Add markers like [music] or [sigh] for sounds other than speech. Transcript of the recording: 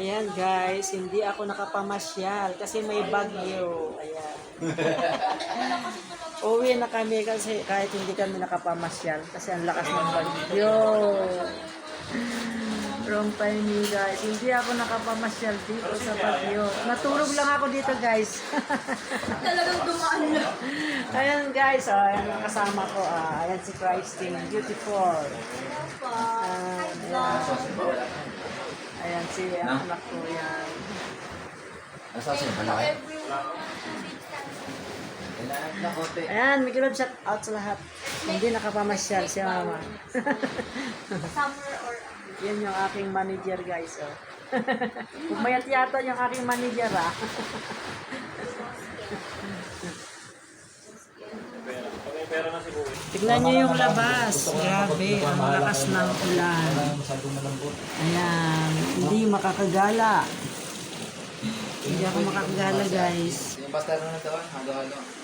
Ayan guys, hindi ako nakapamasyal kasi may bagyo. Ayan. [laughs] Uwi na kami kasi kahit hindi kami nakapamasyal kasi ang lakas ng bagyo. Wrong timing guys. Hindi ako nakapamasyal dito sa bagyo. Natulog lang ako dito guys. [laughs] Talagang dumaan na. ayan guys, oh, ayan ang kasama ko. Ah, ayan si Christine, beautiful. Ah, ayan. Ayan si anak ko yan. Nasa sa'yo, malaki. Ayan, may love shout out sa lahat. Hindi nakapamasyal si mama. Summer or Yan yung aking manager guys. Oh. [laughs] Pumayat yata yung aking manager ah. [laughs] Tignan niyo yung labas. Grabe, ang lakas ng ulan. Ayan, hindi makakagala. Hindi ako makakagala guys. Yung basta na daw, halo-halo.